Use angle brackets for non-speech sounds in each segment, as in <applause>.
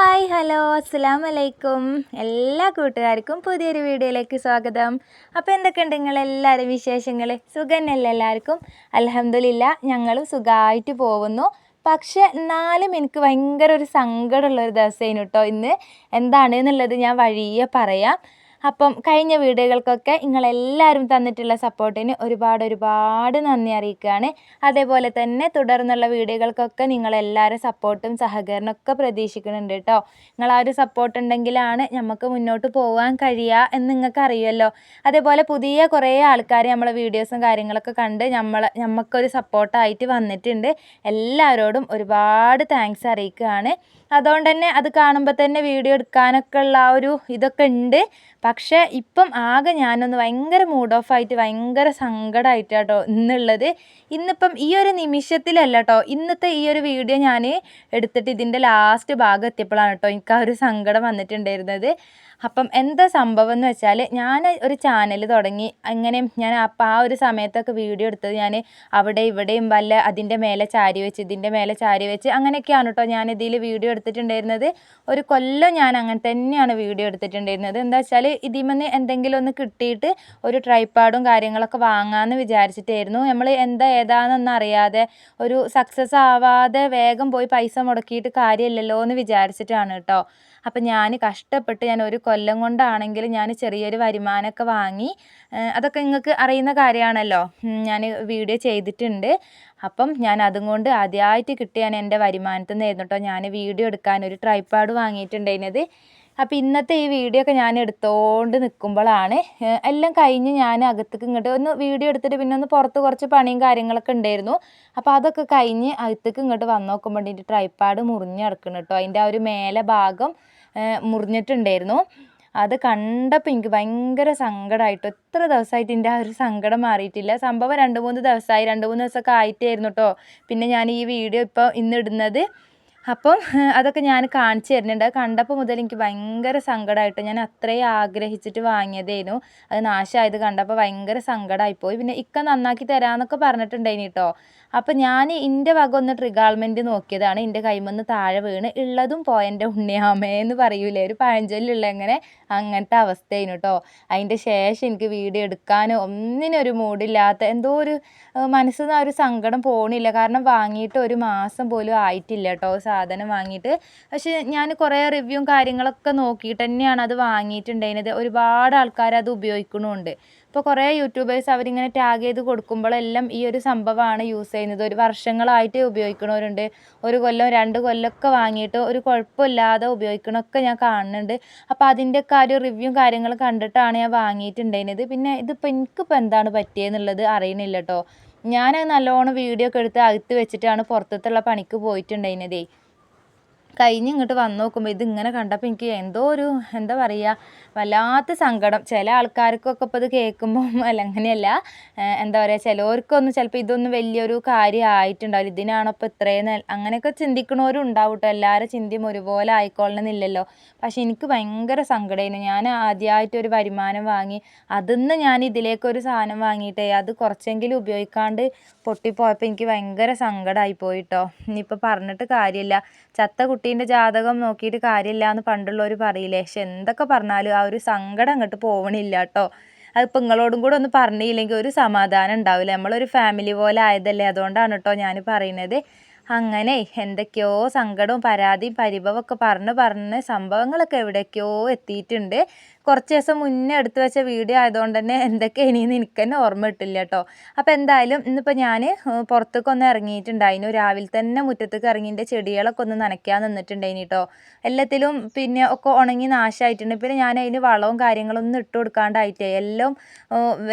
Hi hello അസ്സാം വലൈക്കും എല്ലാ കൂട്ടുകാർക്കും പുതിയൊരു വീഡിയോയിലേക്ക് സ്വാഗതം. അപ്പോൾ എന്തൊക്കെയുണ്ട് നിങ്ങളെല്ലാവരും വിശേഷങ്ങൾ? സുഖന്നല്ല എല്ലാവർക്കും? അലഹമില്ല ഞങ്ങളും സുഖമായിട്ട് പോകുന്നു. പക്ഷേ എന്നാലും എനിക്ക് ഭയങ്കര ഒരു സങ്കടമുള്ള ഒരു ദിവസമായിരുന്നു കേട്ടോ ഇന്ന്. എന്താണ് എന്നുള്ളത് ഞാൻ വഴിയെ പറയാം. അപ്പം കഴിഞ്ഞ വീഡിയോകൾക്കൊക്കെ നിങ്ങളെല്ലാവരും തന്നിട്ടുള്ള സപ്പോർട്ടിന് ഒരുപാട് ഒരുപാട് നന്ദി അറിയിക്കുകയാണ്. അതേപോലെ തന്നെ തുടർന്നുള്ള വീഡിയോകൾക്കൊക്കെ നിങ്ങളെല്ലാവരും സപ്പോർട്ടും സഹകരണമൊക്കെ പ്രതീക്ഷിക്കുന്നുണ്ട് കേട്ടോ. നിങ്ങൾ ഒരു സപ്പോർട്ട് ഉണ്ടെങ്കിലാണ് നമുക്ക് മുന്നോട്ട് പോകാൻ കഴിയുക എന്ന് നിങ്ങൾക്ക് അറിയുമല്ലോ. അതേപോലെ പുതിയ കുറേ ആൾക്കാർ നമ്മളെ വീഡിയോസും കാര്യങ്ങളൊക്കെ കണ്ട് നമ്മൾ നമുക്കൊരു സപ്പോർട്ടായിട്ട് വന്നിട്ടുണ്ട്. എല്ലാവരോടും ഒരുപാട് താങ്ക്സ് അറിയിക്കുകയാണ്. അതുകൊണ്ട് തന്നെ അത് കാണുമ്പോൾ തന്നെ വീഡിയോ എടുക്കാനൊക്കെ ഉള്ള ആ ഒരു ഇതൊക്കെ ഉണ്ട്. പക്ഷേ ഇപ്പം ആകെ ഞാനൊന്ന് ഭയങ്കര മൂഡ് ഓഫ് ആയിട്ട് ഭയങ്കര സങ്കടമായിട്ട് കേട്ടോ ഇന്നുള്ളത്. ഇന്നിപ്പം ഈ ഒരു നിമിഷത്തിലല്ല കേട്ടോ ഇന്നത്തെ ഈ ഒരു വീഡിയോ ഞാൻ എടുത്തിട്ട് ഇതിന്റെ ലാസ്റ്റ് ഭാഗം എത്തിയപ്പോഴാണ് കേട്ടോ എനിക്ക് ആ ഒരു സങ്കടം വന്നിട്ടുണ്ടായിരുന്നത്. അപ്പം എന്താ സംഭവം എന്ന് വെച്ചാൽ ഞാൻ ഒരു ചാനൽ തുടങ്ങി. അങ്ങനെ ഞാൻ അപ്പം ആ ഒരു സമയത്തൊക്കെ വീഡിയോ എടുത്തത് ഞാൻ അവിടെ ഇവിടെയും വല്ല അതിന്റെ മേലെ ചാരി വെച്ച് ഇതിന്റെ മേലെ ചാരി വെച്ച് അങ്ങനെയൊക്കെയാണ് കേട്ടോ ഞാൻ ഇതിൽ വീഡിയോ എടുത്തിട്ടുണ്ടായിരുന്നത്. ഒരു കൊല്ലം ഞാൻ അങ്ങനെ തന്നെയാണ് വീഡിയോ എടുത്തിട്ടുണ്ടായിരുന്നത്. എന്താ വെച്ചാൽ ഇതിൽ നിന്ന് എന്തെങ്കിലും ഒന്ന് കിട്ടിയിട്ട് ഒരു ട്രൈപ്പാഡും കാര്യങ്ങളൊക്കെ വാങ്ങാമെന്ന് വിചാരിച്ചിട്ടായിരുന്നു. നമ്മൾ എന്താ ഏതാണെന്നൊന്നും അറിയാതെ ഒരു സക്സസ് ആവാതെ വേഗം പോയി പൈസ മുടക്കിയിട്ട് കാര്യമില്ലല്ലോ എന്ന് വിചാരിച്ചിട്ടാണ് കേട്ടോ. അപ്പം ഞാൻ കഷ്ടപ്പെട്ട് ഞാൻ ഒരു കൊല്ലം കൊണ്ടാണെങ്കിലും ഞാൻ ചെറിയൊരു വരുമാനമൊക്കെ വാങ്ങി. അതൊക്കെ നിങ്ങൾക്ക് അറിയുന്ന കാര്യമാണല്ലോ. ഞാൻ വീഡിയോ ചെയ്തിട്ടുണ്ട്. അപ്പം ഞാൻ അതും കൊണ്ട് ആദ്യമായിട്ട് കിട്ടിയാണ് എന്റെ വരുമാനത്തിൽ നിന്നായിരുന്നു കേട്ടോ ഞാൻ വീഡിയോ എടുക്കാൻ ഒരു ട്രൈപ്പാഡ് വാങ്ങിയിട്ടുണ്ടായിരുന്നത്. അപ്പോൾ ഇന്നത്തെ ഈ വീഡിയോ ഒക്കെ ഞാൻ എടുത്തോണ്ട് നിൽക്കുമ്പോഴാണ് എല്ലാം കഴിഞ്ഞ് ഞാൻ അകത്തേക്ക് ഇങ്ങോട്ട് ഒന്ന് വീഡിയോ എടുത്തിട്ട് പിന്നെ ഒന്ന് പുറത്ത് കുറച്ച് പണിയും കാര്യങ്ങളൊക്കെ ഉണ്ടായിരുന്നു. അപ്പോൾ അതൊക്കെ കഴിഞ്ഞ് അകത്തേക്ക് ഇങ്ങോട്ട് വന്ന് നോക്കുമ്പോൾ എന്റെ ട്രൈപ്പാഡ് മുറിഞ്ഞ് കിടക്കണം കേട്ടോ. അതിന്റെ ആ ഒരു മേലെ ഭാഗം മുറിഞ്ഞിട്ടുണ്ടായിരുന്നു. അത് കണ്ടപ്പോൾ എനിക്ക് ഭയങ്കര സങ്കടമായിട്ട് എത്ര ദിവസമായിട്ട് എന്റെ ആ ഒരു സങ്കടം മാറിയിട്ടില്ല. സംഭവം രണ്ട് മൂന്ന് ദിവസമായി രണ്ട് മൂന്ന് ദിവസമൊക്കെ ആയിട്ടായിരുന്നു കേട്ടോ. പിന്നെ ഞാൻ ഈ വീഡിയോ ഇപ്പോൾ ഇന്നിടുന്നത് അപ്പം <laughs> അതൊക്കെ ഞാൻ കാണിച്ചു തരുന്നുണ്ട്. അത് കണ്ടപ്പോൾ മുതൽ എനിക്ക് ഭയങ്കര സങ്കടമായിട്ട് ഞാൻ അത്രയും ആഗ്രഹിച്ചിട്ട് വാങ്ങിയതായിരുന്നു. അത് നാശമായത് കണ്ടപ്പോൾ ഭയങ്കര സങ്കടമായിപ്പോയി. പിന്നെ ഇക്ക നന്നാക്കി തരാമെന്നൊക്കെ പറഞ്ഞിട്ടുണ്ടായിനി കേട്ടോ. അപ്പം ഞാൻ എന്റെ വക ഒന്ന് ട്രിഗാൾമെന്റ് നോക്കിയതാണ്. എന്റെ കൈമന്ന് താഴെ വീണ് ഉള്ളതും പോയന്റെ ഉണ്ണിയാമേ എന്ന് പറയൂലേ. ഒരു പഴഞ്ചൊല്ലുള്ള എങ്ങനെ അങ്ങനത്തെ അവസ്ഥയായിരുന്നു കേട്ടോ. അതിന്റെ ശേഷം എനിക്ക് വീഡിയോ എടുക്കാനോ ഒന്നിനും ഒരു മൂഡില്ലാത്ത എന്തോ ഒരു മനസ്സിൽ നിന്ന് ആ ഒരു സങ്കടം പോണില്ല. കാരണം വാങ്ങിയിട്ട് ഒരു മാസം പോലും ആയിട്ടില്ല കേട്ടോ. സാധനം വാങ്ങിയിട്ട്. പക്ഷേ ഞാൻ കുറേ റിവ്യൂവും കാര്യങ്ങളൊക്കെ നോക്കിയിട്ട് തന്നെയാണ് അത് വാങ്ങിയിട്ടുണ്ടായിരുന്നത്. ഒരുപാട് ആൾക്കാർ അത് ഉപയോഗിക്കണമുണ്ട് ഇപ്പോൾ കുറേ യൂട്യൂബേഴ്സ് അവരിങ്ങനെ ടാഗ് ചെയ്ത് കൊടുക്കുമ്പോഴെല്ലാം ഈ ഒരു സംഭവമാണ് യൂസ് ചെയ്യുന്നത്. ഒരു വർഷങ്ങളായിട്ട് ഉപയോഗിക്കണവരുണ്ട്. ഒരു കൊല്ലം രണ്ട് കൊല്ലമൊക്കെ വാങ്ങിയിട്ട് ഒരു കുഴപ്പമില്ലാതെ ഉപയോഗിക്കണമൊക്കെ ഞാൻ കാണുന്നുണ്ട്. അപ്പോൾ അതിന്റെയൊക്കെ ആ ഒരു റിവ്യൂ കാര്യങ്ങൾ കണ്ടിട്ടാണ് ഞാൻ വാങ്ങിയിട്ടുണ്ടായിരുന്നത്. പിന്നെ ഇതിപ്പോൾ എനിക്കിപ്പോൾ എന്താണ് പറ്റിയെന്നുള്ളത് അറിയണില്ല കേട്ടോ ഞാൻ നല്ലോണം വീഡിയോ ഒക്കെ എടുത്ത് അകത്ത് വെച്ചിട്ടാണ് പുറത്തുള്ള പണിക്ക് പോയിട്ടുണ്ടായിരുന്നതേ. കഴിഞ്ഞ് ഇങ്ങോട്ട് വന്ന് നോക്കുമ്പോൾ ഇതിങ്ങനെ കണ്ടപ്പോൾ എനിക്ക് എന്തോ ഒരു എന്താ പറയുക വല്ലാത്ത സങ്കടം. ചില ആൾക്കാർക്കൊക്കെ ഇപ്പോൾ ഇത് കേൾക്കുമ്പോൾ <laughs> അല്ല അങ്ങനെയല്ല. എന്താ പറയുക ചിലവർക്കൊന്നും ചിലപ്പോൾ ഇതൊന്നും വലിയൊരു കാര്യം ആയിട്ടുണ്ടാവില്ല. ഇതിനാണോ ഇപ്പോൾ ഇത്രയും അങ്ങനെയൊക്കെ ചിന്തിക്കണവരും ഉണ്ടാവും കേട്ടോ എല്ലാവരും ചിന്തയും ഒരുപോലെ ആയിക്കോളണമെന്നില്ലല്ലോ പക്ഷെ എനിക്ക് ഭയങ്കര സങ്കടമായിരുന്നു ഞാൻ ആദ്യമായിട്ട് ഒരു വരുമാനം വാങ്ങി അതിന്ന് ഞാൻ ഇതിലേക്കൊരു സാധനം വാങ്ങിയിട്ടേ അത് കുറച്ചെങ്കിലും ഉപയോഗിക്കാണ്ട് പൊട്ടിപ്പോയപ്പോൾ എനിക്ക് ഭയങ്കര സങ്കടമായി പോയിട്ടോ ഇനിയിപ്പോൾ പറഞ്ഞിട്ട് കാര്യമില്ല. ചത്ത കുട്ടീന്റെ ജാതകം നോക്കിയിട്ട് കാര്യമില്ല എന്ന് പണ്ടുള്ളവർ പറയില്ലേ. പക്ഷെ എന്തൊക്കെ പറഞ്ഞാലും ആ ഒരു സങ്കടം അങ്ങോട്ട് പോവണില്ല കേട്ടോ. അതിപ്പോൾ നിങ്ങളോടും കൂടെ ഒന്ന് പറഞ്ഞില്ലെങ്കിൽ ഒരു സമാധാനം ഉണ്ടാവില്ല. നമ്മളൊരു ഫാമിലി പോലെ ആയതല്ലേ അതുകൊണ്ടാണ് കേട്ടോ ഞാൻ പറയുന്നത്. അങ്ങനെ എന്തൊക്കെയോ സങ്കടവും പരാതിയും പരിഭവമൊക്കെ പറഞ്ഞ് പറഞ്ഞ് സംഭവങ്ങളൊക്കെ എവിടേക്കോ എത്തിയിട്ടുണ്ട്. കുറച്ച് ദിവസം മുന്നേ എടുത്തു വെച്ച വീഡിയോ ആയതുകൊണ്ട് തന്നെ എന്തൊക്കെ ഇനിയെന്ന് എനിക്ക് തന്നെ ഓർമ്മ കിട്ടില്ല കേട്ടോ. അപ്പോൾ എന്തായാലും ഇന്നിപ്പോൾ ഞാൻ പുറത്തേക്ക് ഒന്ന് ഇറങ്ങിയിട്ടുണ്ടായിരുന്നു. രാവിലെ തന്നെ മുറ്റത്തേക്ക് ഇറങ്ങിന്റെ ചെടികളൊക്കെ ഒന്ന് നനയ്ക്കാൻ നിന്നിട്ടുണ്ടായിനി കേട്ടോ എല്ലാത്തിലും പിന്നെ ഒക്കെ ഉണങ്ങി നാശമായിട്ടുണ്ട് പിന്നെ ഞാൻ അതിന് വളവും കാര്യങ്ങളൊന്നും ഇട്ട് കൊടുക്കാണ്ടായിട്ടേ. എല്ലാം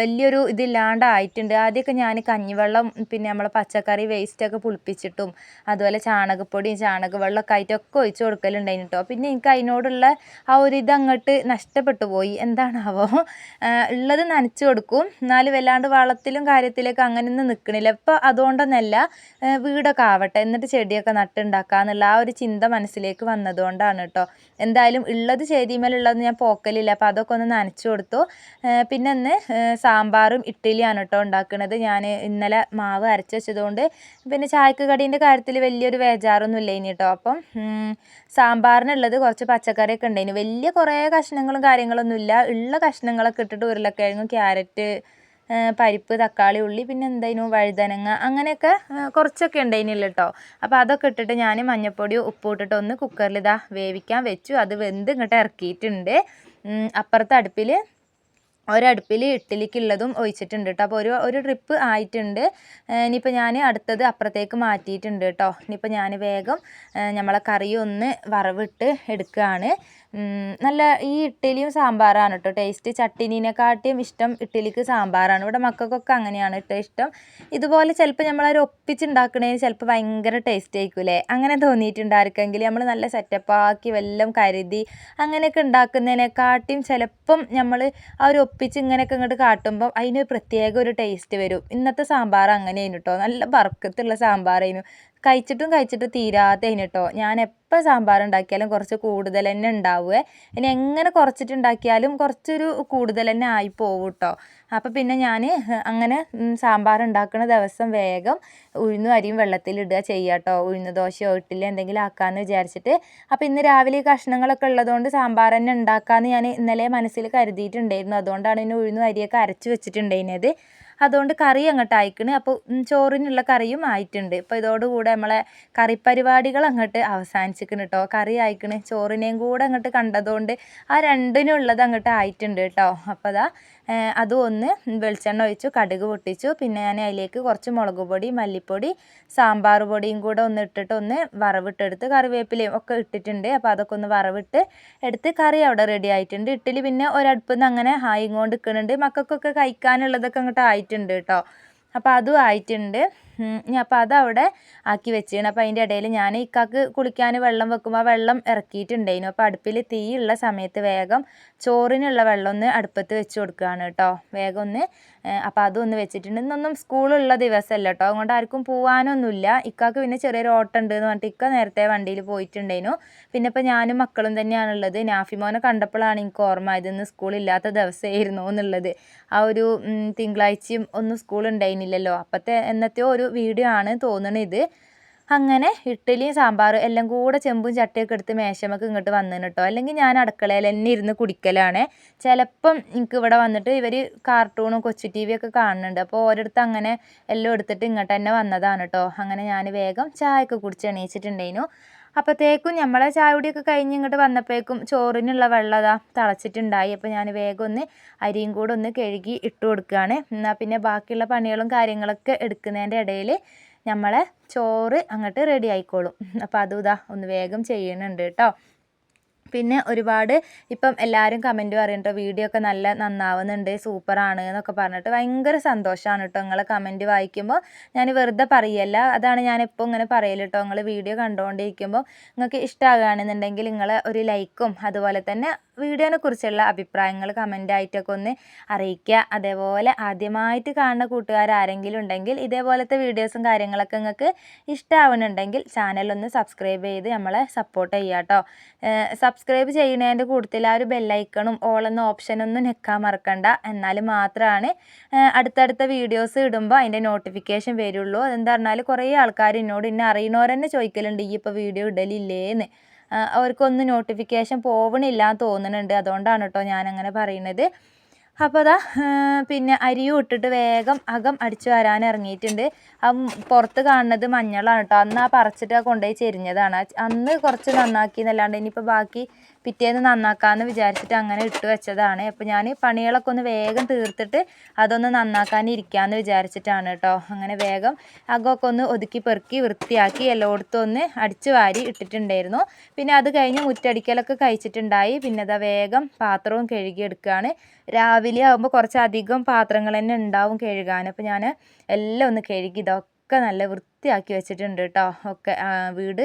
വലിയൊരു ഇതില്ലാണ്ടായിട്ടുണ്ട്. ആദ്യമൊക്കെ ഞാൻ കഞ്ഞിവെള്ളം പിന്നെ നമ്മളെ പച്ചക്കറി വേസ്റ്റൊക്കെ പുളിപ്പിച്ചിട്ടും അതുപോലെ ചാണകപ്പൊടിയും ചാണകവെള്ളമൊക്കെ ആയിട്ടൊക്കെ ഒഴിച്ച് കൊടുക്കലുണ്ടായിരുന്നു കേട്ടോ പിന്നെ എനിക്ക് അതിനോടുള്ള ആ ഒരു ഇത് അങ്ങോട്ട് നഷ്ടപ്പെട്ടു. വിട്ടുപോയി എന്താണാവോ? ആ, ഉള്ളത് നനച്ചു കൊടുക്കും. എന്നാലും വല്ലാണ്ട് വളത്തിലും കാര്യത്തിലേക്ക് അങ്ങനെയൊന്നും നിൽക്കണില്ല ഇപ്പോൾ അതുകൊണ്ടൊന്നല്ല വീടൊക്കെ ആവട്ടെ എന്നിട്ട് ചെടിയൊക്കെ നട്ടുണ്ടാക്കുക എന്നുള്ള ആ ഒരു ചിന്ത മനസ്സിലേക്ക് വന്നതുകൊണ്ടാണ് കേട്ടോ എന്തായാലും ഉള്ളത് ചെയ്തിമേലുള്ളത് ഞാൻ പോക്കലില്ല. അപ്പോൾ അതൊക്കെ ഒന്ന് നനച്ചു കൊടുത്തു. പിന്നെ ഒന്ന് സാമ്പാറും ഇഡ്ഡലിയാണ് കേട്ടോ ഉണ്ടാക്കുന്നത് ഞാൻ ഇന്നലെ മാവ് അരച്ച് വെച്ചതുകൊണ്ട് പിന്നെ ചായക്ക് കടീന്റെ കാര്യത്തിൽ വലിയൊരു വേജാറൊന്നും ഇല്ല ഇനി കേട്ടോ അപ്പം സാമ്പാറിനുള്ളത് കുറച്ച് പച്ചക്കറിയൊക്കെ ഉണ്ടായിന് വലിയ കുറേ കഷ്ണങ്ങളും കാര്യങ്ങളൊന്നും ഇല്ല ഉള്ള കഷ്ണങ്ങളൊക്കെ ഇട്ടിട്ട് ഉരുളക്കിഴങ്ങ് ക്യാരറ്റ് പരിപ്പ് തക്കാളി ഉള്ളി പിന്നെ എന്തായിരുന്നു? വഴുതനങ്ങ അങ്ങനെയൊക്കെ കുറച്ചൊക്കെ ഉണ്ടായിരുന്നില്ല കേട്ടോ അപ്പോൾ അതൊക്കെ ഇട്ടിട്ട് ഞാൻ മഞ്ഞപ്പൊടിയും ഉപ്പ് ഇട്ടിട്ട് ഒന്ന് കുക്കറിൽ ഇതാ വേവിക്കാൻ വെച്ചു. അത് വെന്ത് ഇങ്ങോട്ട് ഇറക്കിയിട്ടുണ്ട്. അപ്പുറത്തെ അടുപ്പിൽ ഒരടുപ്പിൽ ഇഡ്ഡലിക്കുള്ളതും ഒഴിച്ചിട്ടുണ്ട് കേട്ടോ. അപ്പോൾ ഒരു ഒരു ട്രിപ്പ് ആയിട്ടുണ്ട്. ഇനിയിപ്പോൾ ഞാൻ അടുത്തത് അപ്പുറത്തേക്ക് മാറ്റിയിട്ടുണ്ട് കേട്ടോ. ഇനിയിപ്പോൾ ഞാൻ വേഗം നമ്മളെ കറി ഒന്ന് വറവിട്ട് എടുക്കുകയാണ്. നല്ല ഈ ഇഡ്ഡലിയും സാമ്പാറാണ് കേട്ടോ. ടേസ്റ്റ് ചട്ടിനീനെക്കാട്ടിയും ഇഷ്ടം ഇഡ്ഡലിക്ക് സാമ്പാറാണ്. ഇവിടെ മക്കൾക്കൊക്കെ അങ്ങനെയാണ് കേട്ടോ ഇഷ്ടം. ഇതുപോലെ ചിലപ്പോൾ നമ്മളൊരു ഒപ്പിച്ചുണ്ടാക്കണേന് ചിലപ്പോൾ ഭയങ്കര ടേസ്റ്റ് ആയിരിക്കൂലേ അങ്ങനെ തോന്നിയിട്ടുണ്ട് നമ്മൾ നല്ല സെറ്റപ്പാക്കി വല്ലതും കരുതി അങ്ങനെയൊക്കെ ഉണ്ടാക്കുന്നതിനെക്കാട്ടിയും ചിലപ്പം നമ്മൾ ആ ഒരു ഒപ്പിച്ച് ഇങ്ങനെയൊക്കെ ഇങ്ങോട്ട് കാട്ടുമ്പോൾ അതിന് പ്രത്യേക ഒരു ടേസ്റ്റ് വരും. ഇന്നത്തെ സാമ്പാർ അങ്ങനെയായിരുന്നു കേട്ടോ. നല്ല ബർക്കത്തുള്ള സാമ്പാറായിരുന്നു. കഴിച്ചിട്ടും കഴിച്ചിട്ടും തീരാത്തതിന് കേട്ടോ ഞാൻ എപ്പോൾ സാമ്പാർ ഉണ്ടാക്കിയാലും കുറച്ച് കൂടുതൽ തന്നെ ഉണ്ടാവുക ഇനി എങ്ങനെ കുറച്ചിട്ടുണ്ടാക്കിയാലും കുറച്ചൊരു കൂടുതൽ തന്നെ ആയി പോകും കേട്ടോ അപ്പോൾ പിന്നെ ഞാൻ അങ്ങനെ സാമ്പാർ ഉണ്ടാക്കുന്ന ദിവസം വേഗം ഉഴുന്നും അരിയും വെള്ളത്തിലിടുക ചെയ്യുക കേട്ടോ ഉഴുന്ന് ദോശയോ ഇഡ്ഡലി എന്തെങ്കിലും ആക്കാമെന്ന് വിചാരിച്ചിട്ട്. അപ്പം ഇന്ന് രാവിലെ ഈ കഷ്ണങ്ങളൊക്കെ ഉള്ളതുകൊണ്ട് സാമ്പാർ തന്നെ ഉണ്ടാക്കാമെന്ന് ഞാൻ ഇന്നലെ മനസ്സിൽ കരുതിയിട്ടുണ്ടായിരുന്നു. അതുകൊണ്ടാണ് ഇന്ന് ഉഴുന്നും അരിയൊക്കെ അരച്ച് വെച്ചിട്ടുണ്ടായിരുന്നത്. അതുകൊണ്ട് കറി അങ്ങോട്ട് അയക്കണ് അപ്പോൾ ചോറിനുള്ള കറിയും ആയിട്ടുണ്ട്. ഇപ്പോൾ ഇതോടുകൂടെ നമ്മളെ കറി പരിപാടികൾ അങ്ങോട്ട് അവസാനിച്ചിരിക്കുന്നു കേട്ടോ കറി അയക്കണ് ചോറിനെയും കൂടെ അങ്ങോട്ട് കണ്ടതുകൊണ്ട് ആ രണ്ടിനുള്ളത് അങ്ങോട്ട് ആയിട്ടുണ്ട് കേട്ടോ അപ്പോൾ അതാ അതും ഒന്ന് വെളിച്ചെണ്ണ ഒഴിച്ചു കടുക് പൊട്ടിച്ചു. പിന്നെ ഞാൻ അതിലേക്ക് കുറച്ച് മുളക് പൊടി മല്ലിപ്പൊടി സാമ്പാർ പൊടിയും കൂടെ ഒന്ന് ഇട്ടിട്ട് ഒന്ന് വറവിട്ടെടുത്ത് കറിവേപ്പിലയും ഒക്കെ ഇട്ടിട്ടുണ്ട്. അപ്പോൾ അതൊക്കെ ഒന്ന് വറവിട്ട് എടുത്ത് കറി അവിടെ റെഡി ആയിട്ടുണ്ട്. ഇഡ്ഡലി പിന്നെ ഒരടുപ്പിൽ നിന്ന് അങ്ങനെ ഹായിങ്ങോണ്ട് നിൽക്കുന്നുണ്ട് മക്കൾക്കൊക്കെ കഴിക്കാനുള്ളതൊക്കെ അങ്ങോട്ട് ആയിട്ടുണ്ട് കേട്ടോ. അപ്പോൾ അതും ആയിട്ടുണ്ട്. ഇനി അപ്പോൾ അതവിടെ ആക്കി വെച്ചിരുന്നു അപ്പോൾ അതിന്റെ ഇടയിൽ ഞാൻ ഇക്കാക്ക് കുളിക്കാൻ വെള്ളം വെക്കുമ്പോൾ ആ വെള്ളം ഇറക്കിയിട്ടുണ്ടായിരുന്നു. അപ്പോൾ അടുപ്പിൽ തീയുള്ള സമയത്ത് വേഗം ചോറിനുള്ള വെള്ളം ഒന്ന് അടുപ്പത്ത് വെച്ച് കൊടുക്കുകയാണ് കേട്ടോ വേഗം ഒന്ന് അപ്പോൾ അതൊന്ന് വെച്ചിട്ടുണ്ട്. ഇന്നൊന്നും സ്കൂളുള്ള ദിവസമല്ല കേട്ടോ അതുകൊണ്ട് ആർക്കും പോകാനൊന്നുമില്ല ഇക്കാക്ക് പിന്നെ ചെറിയൊരു ഓട്ടം ഉണ്ട് എന്ന് പറഞ്ഞിട്ട് ഇക്ക നേരത്തെ വണ്ടിയിൽ പോയിട്ടുണ്ടായിരുന്നു. പിന്നെ ഇപ്പോൾ ഞാനും മക്കളും തന്നെയാണുള്ളത് നാഫിമോനെ കണ്ടപ്പോഴാണ് എനിക്ക് ഓർമ്മ ഇത് ഇന്ന് സ്കൂളില്ലാത്ത ദിവസമായിരുന്നു എന്നുള്ളത്. ആ ഒരു തിങ്കളാഴ്ചയും ഒന്നും സ്കൂൾ ഉണ്ടായിരുന്നില്ലല്ലോ. അപ്പോഴത്തെ എന്നത്തെയോ ഒരു വീഡിയോ ആണ് തോന്നണത്. അങ്ങനെ ഇഡ്ഡലിയും സാമ്പാറും എല്ലാം കൂടെ ചെമ്പും ചട്ടിയൊക്കെ എടുത്ത് മേശമൊക്കെ ഇങ്ങോട്ട് വന്നിന് കേട്ടോ അല്ലെങ്കിൽ ഞാൻ അടുക്കളയിൽ തന്നെ ഇരുന്ന് കുടിക്കലാണ്. ചിലപ്പം എനിക്ക് ഇവിടെ വന്നിട്ട് ഇവർ കാർട്ടൂണും കൊച്ചു ടി വി ഒക്കെ കാണുന്നുണ്ട്. അപ്പോൾ ഓരോരുത്തർ അങ്ങനെ എല്ലാം എടുത്തിട്ട് ഇങ്ങോട്ട് തന്നെ വന്നതാണ് കേട്ടോ അങ്ങനെ ഞാൻ വേഗം ചായയൊക്കെ കുടിച്ച് എണീച്ചിട്ടുണ്ടായിരുന്നു. അപ്പോഴത്തേക്കും നമ്മളെ ചായുടിയൊക്കെ കഴിഞ്ഞ് ഇങ്ങോട്ട് വന്നപ്പോഴേക്കും ചോറിനുള്ള വെള്ളം അതാ തിളച്ചിട്ടുണ്ടായി. അപ്പോൾ ഞാൻ വേഗം ഒന്ന് അരിയും കൂടെ ഒന്ന് കഴുകി ഇട്ട് കൊടുക്കുകയാണ് എന്നാൽ പിന്നെ ബാക്കിയുള്ള പണികളും കാര്യങ്ങളൊക്കെ എടുക്കുന്നതിന്റെ ഇടയിൽ നമ്മളെ ചോറ് അങ്ങോട്ട് റെഡി ആയിക്കോളും. അപ്പോൾ അതും ഇതാ ഒന്ന് വേഗം ചെയ്യുന്നുണ്ട് കേട്ടോ പിന്നെ ഒരുപാട് ഇപ്പം എല്ലാവരും കമന്റ് പറയുന്നുണ്ട് വീഡിയോ ഒക്കെ നല്ല നന്നാവുന്നുണ്ട് സൂപ്പറാണ് എന്നൊക്കെ പറഞ്ഞിട്ട് ഭയങ്കര സന്തോഷമാണ് കേട്ടോ നിങ്ങളെ കമന്റ് വായിക്കുമ്പോൾ ഞാൻ വെറുതെ പറയല്ല അതാണ് ഞാൻ ഇങ്ങനെ പറയൽ കേട്ടോ നിങ്ങൾ വീഡിയോ കണ്ടുകൊണ്ടിരിക്കുമ്പോൾ നിങ്ങൾക്ക് ഇഷ്ടമാകുകയാണെന്നുണ്ടെങ്കിൽ നിങ്ങൾ ഒരു ലൈക്കും അതുപോലെ തന്നെ വീഡിയോനെ കുറിച്ചുള്ള അഭിപ്രായങ്ങൾ കമന്റ് ആയിട്ടൊക്കെ ഒന്ന് അറിയിക്കുക. അതേപോലെ ആദ്യമായിട്ട് കാണുന്ന കൂട്ടുകാർ ആരെങ്കിലും ഉണ്ടെങ്കിൽ ഇതേപോലത്തെ വീഡിയോസും കാര്യങ്ങളൊക്കെ നിങ്ങൾക്ക് ഇഷ്ടമാവുന്നുണ്ടെങ്കിൽ ചാനലൊന്ന് സബ്സ്ക്രൈബ് ചെയ്ത് നമ്മളെ സപ്പോർട്ട് ചെയ്യുക കേട്ടോ സബ്സ്ക്രൈബ് ചെയ്യുന്നതിന്റെ കൂടുതൽ ആ ഒരു ബെല്ലൈക്കണും ഓളെന്ന ഓപ്ഷനൊന്നും നിൽക്കാൻ മറക്കണ്ട. എന്നാൽ മാത്രമാണ് അടുത്തടുത്ത വീഡിയോസ് ഇടുമ്പോൾ അതിന്റെ നോട്ടിഫിക്കേഷൻ വരുള്ളൂ. അതെന്താ പറഞ്ഞാൽ കുറേ ആൾക്കാർ എന്നോട് എന്നെ അറിയണവരെന്നെ ചോദിക്കലുണ്ട് ഈ ഇപ്പോൾ വീഡിയോ ഇടലില്ലേന്ന്. അവർക്കൊന്നും നോട്ടിഫിക്കേഷൻ പോവണില്ല എന്ന് തോന്നുന്നുണ്ട്. അതുകൊണ്ടാണ് കേട്ടോ ഞാനങ്ങനെ പറയുന്നത് അപ്പോൾ അതാ പിന്നെ അരിയും ഇട്ടിട്ട് വേഗം അകം അടിച്ചു വരാൻ ഇറങ്ങിയിട്ടുണ്ട്. ആ പുറത്ത് കാണുന്നത് മഞ്ഞളാണ് കേട്ടോ അന്ന് ആ പറിച്ചിട്ട് കൊണ്ടുപോയി ചെരിഞ്ഞതാണ്. അന്ന് കുറച്ച് നന്നാക്കി എന്നല്ലാണ്ട് ഇനിയിപ്പോൾ ബാക്കി പിറ്റേന്ന് നന്നാക്കാമെന്ന് വിചാരിച്ചിട്ട് അങ്ങനെ ഇട്ട് വെച്ചതാണ്. അപ്പോൾ ഞാൻ പണികളൊക്കെ ഒന്ന് വേഗം തീർത്തിട്ട് അതൊന്ന് നന്നാക്കാൻ ഇരിക്കാമെന്ന് വിചാരിച്ചിട്ടാണ് കേട്ടോ അങ്ങനെ വേഗം അകമൊക്കെ ഒന്ന് ഒതുക്കി പെറുക്കി വൃത്തിയാക്കി എല്ലായിടത്തും ഒന്ന് അടിച്ചു വാരി ഇട്ടിട്ടുണ്ടായിരുന്നു. പിന്നെ അത് കഴിഞ്ഞ് മുറ്റടിക്കലൊക്കെ കഴിച്ചിട്ടുണ്ടായി. പിന്നെ അതാ വേഗം പാത്രവും കഴുകി എടുക്കുകയാണ് രാവിലെ ആകുമ്പോൾ കുറച്ചധികം പാത്രങ്ങൾ തന്നെ ഉണ്ടാവും കഴുകാൻ. അപ്പോൾ ഞാൻ എല്ലാം ഒന്ന് കഴുകി ഇതൊക്കെ നല്ല വൃത്തി വൃത്തിയാക്കി വെച്ചിട്ടുണ്ട് കേട്ടോ ഒക്കെ വീട്.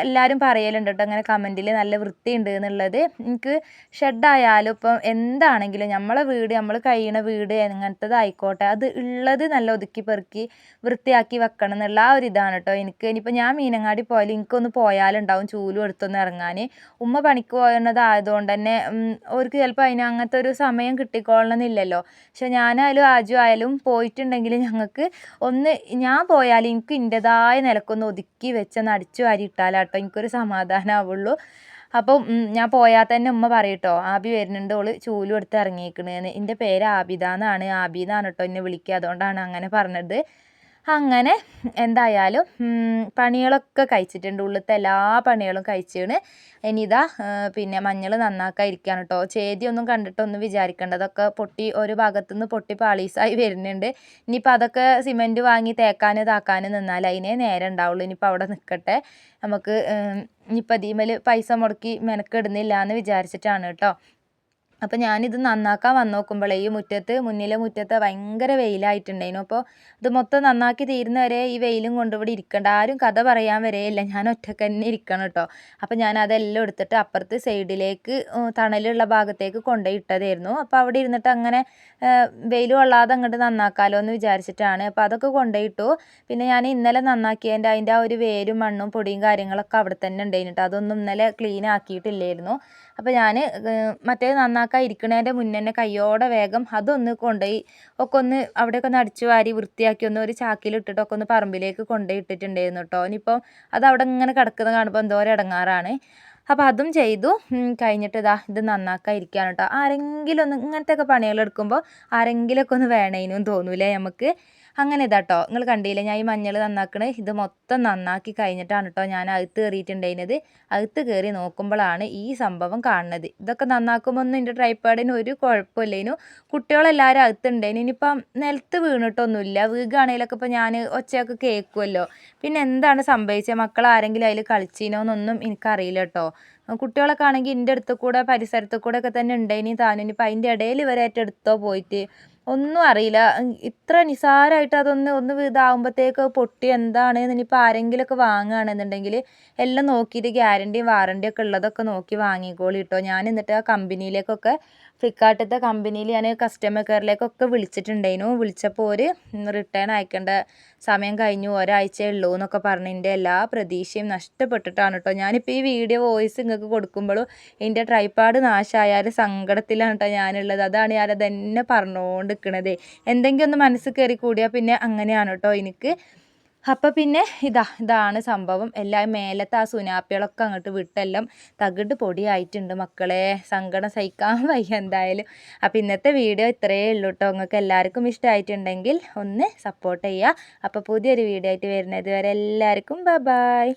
എല്ലാവരും പറയലുണ്ട് കേട്ടോ അങ്ങനെ കമന്റിൽ നല്ല വൃത്തിയുണ്ട് എന്നുള്ളത്. എനിക്ക് ഷെഡായാലും ഇപ്പം എന്താണെങ്കിലും നമ്മളെ വീട് നമ്മൾ കഴിയണ വീട് എങ്ങനത്തതായിക്കോട്ടെ അത് ഉള്ളത് നല്ല ഒതുക്കി പെറുക്കി വൃത്തിയാക്കി വെക്കണം എന്നുള്ള ആ ഒരു ഇതാണ് കേട്ടോ എനിക്ക് ഇനിയിപ്പോൾ ഞാൻ മീനങ്ങാടി പോയാലും എനിക്കൊന്ന് പോയാലുണ്ടാവും ചൂലും എടുത്തൊന്ന് ഇറങ്ങാൻ. ഉമ്മ പണിക്ക് പോയതായതുകൊണ്ട് തന്നെ അവർക്ക് ചിലപ്പോൾ അതിന് അങ്ങനത്തെ ഒരു സമയം കിട്ടിക്കൊള്ളണമെന്നില്ലല്ലോ പക്ഷെ ഞാനായാലും ആജു ആയാലും പോയിട്ടുണ്ടെങ്കിൽ ഞങ്ങൾക്ക് ഒന്ന് ഞാൻ പോയാൽ എനിക്ക് എന്റെതായ നിലക്കൊന്ന് ഒതുക്കി വെച്ചൊന്ന് അടിച്ചു വാരി ഇട്ടാലാട്ടോ. എനിക്കൊരു സമാധാനമാവുള്ളൂ അപ്പം ഞാൻ പോയാൽ തന്നെ ഉമ്മ പറയട്ടോ ആബി വരുന്നുണ്ട്. ഓൾ ചൂലും എടുത്ത് ഇറങ്ങിയിരിക്കണേന്ന് എന്റെ പേര് ആബിദ എന്നാണ്. ആബി കേട്ടോ എന്നെ വിളിക്കുക. അതുകൊണ്ടാണ് അങ്ങനെ പറഞ്ഞത്. അങ്ങനെ എന്തായാലും പണികളൊക്കെ കഴിച്ചിട്ടുണ്ട്. ഉള്ളിലത്തെ എല്ലാ പണികളും കഴിച്ചാണ്. ഇനി ഇതാ ആ, പിന്നെ മഞ്ഞൾ നന്നാക്കാൻ ഇരിക്കുകയാണ് കേട്ടോ ചേതിയൊന്നും കണ്ടിട്ടൊന്നും വിചാരിക്കേണ്ട. അതൊക്കെ പൊട്ടി ഒരു ഭാഗത്തു നിന്ന് പൊട്ടി പാളീസായി വരുന്നുണ്ട്. ഇനിയിപ്പോൾ അതൊക്കെ സിമെന്റ് വാങ്ങി തേക്കാൻ ഇതാക്കാൻ നിന്നാൽ അതിനേ നേരം ഉണ്ടാവുള്ളൂ. ഇനിയിപ്പോൾ അവിടെ നിൽക്കട്ടെ നമുക്ക് ഇനിയിപ്പോൾ ഇതിമേൽ പൈസ മുടക്കി മെനക്കെടുന്നില്ല എന്ന് വിചാരിച്ചിട്ടാണ് കേട്ടോ അപ്പോൾ ഞാനിത് നന്നാക്കാൻ വന്നോക്കുമ്പോഴേ ഈ മുറ്റത്ത് മുന്നിലെ മുറ്റത്ത് ഭയങ്കര വെയിലായിട്ടുണ്ടായിരുന്നു. അപ്പോൾ ഇത് മൊത്തം നന്നാക്കി തീരുന്നവരെ ഈ വെയിലും കൊണ്ട് ഇവിടെ ഇരിക്കണ്ട. ആരും കഥ പറയാൻ വരെയില്ല. ഞാൻ ഒറ്റയ്ക്ക് തന്നെ ഇരിക്കണം കേട്ടോ അപ്പോൾ ഞാൻ അതെല്ലാം എടുത്തിട്ട് അപ്പുറത്ത് സൈഡിലേക്ക് തണലുള്ള ഭാഗത്തേക്ക് കൊണ്ടുപോയി ഇട്ടതായിരുന്നു. അപ്പോൾ അവിടെ ഇരുന്നിട്ട് അങ്ങനെ വെയിൽ കൊള്ളാതെ അങ്ങോട്ട് നന്നാക്കാമല്ലോ എന്ന് വിചാരിച്ചിട്ടാണ്. അപ്പോൾ അതൊക്കെ കൊണ്ടുപോയിട്ടു പിന്നെ ഞാൻ ഇന്നലെ നന്നാക്കിയതിന്റെ അതിന്റെ ആ ഒരു വേരും മണ്ണും പൊടിയും കാര്യങ്ങളൊക്കെ അവിടെ തന്നെ ഉണ്ടായിരുന്നു കേട്ടോ അതൊന്നും ഇന്നലെ ക്ലീൻ ആക്കിയിട്ടില്ലായിരുന്നു. അപ്പോൾ ഞാൻ മറ്റേ നന്നാക്കാൻ ഇരിക്കണേന്റെ മുന്നേ കയ്യോടെ വേഗം അതൊന്ന് കൊണ്ടുപോയി ഒക്കെ ഒന്ന് അവിടെയൊക്കെ ഒന്ന് അടിച്ചു വാരി വൃത്തിയാക്കി ഒന്ന് ഒരു ചാക്കിലിട്ടിട്ടൊക്കെ ഒന്ന് പറമ്പിലേക്ക് കൊണ്ടുപോയി ഇട്ടിട്ടുണ്ടായിരുന്നു കേട്ടോ ഇനിയിപ്പോൾ അത് അവിടെ ഇങ്ങനെ കിടക്കുന്നത് കാണുമ്പോൾ എന്തോരം ഇടങ്ങാറാണ്. അപ്പോൾ അതും ചെയ്തു. കഴിഞ്ഞിട്ട് ഇതാ ഇത് നന്നാക്കാൻ ഇരിക്കുകയാണ് കേട്ടോ ആരെങ്കിലും ഒന്ന് ഇങ്ങനത്തെയൊക്കെ പണികളെടുക്കുമ്പോൾ ആരെങ്കിലുമൊക്കെ ഒന്ന് വേണേനും തോന്നൂലേ നമുക്ക്. അങ്ങനെ ഇതാട്ടോ നിങ്ങൾ കണ്ടില്ലേ ഞാൻ ഈ മഞ്ഞൾ നന്നാക്കണേ ഇത് മൊത്തം നന്നാക്കി കഴിഞ്ഞിട്ടാണ് കേട്ടോ ഞാൻ അകത്ത് കയറിയിട്ടുണ്ടായിരുന്നത്. അകത്ത് കയറി നോക്കുമ്പോഴാണ് ഈ സംഭവം കാണുന്നത്. ഇതൊക്കെ നന്നാക്കുമ്പോൾ ഒന്നും എന്റെ ട്രൈപ്പാഡിന് ഒരു കുഴപ്പമില്ലേനു. കുട്ടികളെല്ലാവരും അകത്തുണ്ടായിരുന്നു. ഇനിയിപ്പം നിലത്ത് വീണിട്ടൊന്നുമില്ല. വീഗാണെങ്കിലൊക്കെ ഇപ്പോൾ ഞാൻ ഒച്ചയൊക്കെ കേൾക്കുമല്ലോ പിന്നെ എന്താണ് സംഭവിച്ചത്? മക്കൾ ആരെങ്കിലും അതിൽ കളിച്ചിനോന്നൊന്നും എനിക്കറിയില്ല കേട്ടോ കുട്ടികളൊക്കെ ആണെങ്കിൽ എന്റെ അടുത്ത് കൂടെ പരിസരത്ത് കൂടെ ഒക്കെ തന്നെ ഉണ്ടായിനി താനും ഇനിയിപ്പോൾ അതിന്റെ ഇടയിൽ ഇവരേറ്റെടുത്തോ പോയിട്ട് ഒന്നും അറിയില്ല. ഇത്ര നിസാരമായിട്ട് അതൊന്ന് ഒന്ന് ഇതാകുമ്പോഴത്തേക്ക് പൊട്ടി എന്താണ് ഇനിയിപ്പോൾ ആരെങ്കിലുമൊക്കെ വാങ്ങുകയാണെന്നുണ്ടെങ്കിൽ എല്ലാം നോക്കിയിട്ട് ഗ്യാരണ്ടിയും വാറണ്ടിയും ഒക്കെ ഉള്ളതൊക്കെ നോക്കി വാങ്ങിക്കോളി കേട്ടോ ഞാൻ എന്നിട്ട് ആ കമ്പനിയിലേക്കൊക്കെ ഫ്ലിപ്കാർട്ടത്തെ കമ്പനിയിൽ ഞാൻ കസ്റ്റമർ കെയറിലേക്കൊക്കെ വിളിച്ചിട്ടുണ്ടായിരുന്നു. വിളിച്ചപ്പോൾ ഒരു റിട്ടേൺ അയക്കേണ്ട സമയം കഴിഞ്ഞു. ഒരാഴ്ചയേ ഉള്ളൂ എന്നൊക്കെ പറഞ്ഞ് എന്റെ എല്ലാ പ്രതീക്ഷയും നഷ്ടപ്പെട്ടിട്ടാണ് കേട്ടോ ഞാനിപ്പോൾ ഈ വീഡിയോ വോയിസ് നിങ്ങൾക്ക് കൊടുക്കുമ്പോഴും എന്റെ ട്രൈപ്പാഡ് നാശമായാൽ സങ്കടത്തിലാണ് കേട്ടോ ഞാനുള്ളത്. അതാണ് ഞാനത് തന്നെ പറഞ്ഞുകൊണ്ട് നിൽക്കണത് എന്തെങ്കിലും ഒന്ന് മനസ്സിൽ കയറി കൂടിയാൽ പിന്നെ അങ്ങനെയാണ് കേട്ടോ എനിക്ക് അപ്പം പിന്നെ ഇതാ ഇതാണ് സംഭവം. എല്ലാം മേലത്തെ ആ സുനാപ്പികളൊക്കെ അങ്ങോട്ട് വിട്ടെല്ലാം തകിട് പൊടിയായിട്ടുണ്ട് മക്കളെ. സങ്കടം സഹിക്കാൻ <laughs> വയ്യ എന്തായാലും. അപ്പം ഇന്നത്തെ വീഡിയോ ഇത്രയേ ഉള്ളൂ കേട്ടോ നിങ്ങൾക്ക് എല്ലാവർക്കും ഇഷ്ടമായിട്ടുണ്ടെങ്കിൽ ഒന്ന് സപ്പോർട്ട് ചെയ്യുക. അപ്പോൾ പുതിയൊരു വീഡിയോ ആയിട്ട് വരുന്നത് വരെ എല്ലാവർക്കും ബൈ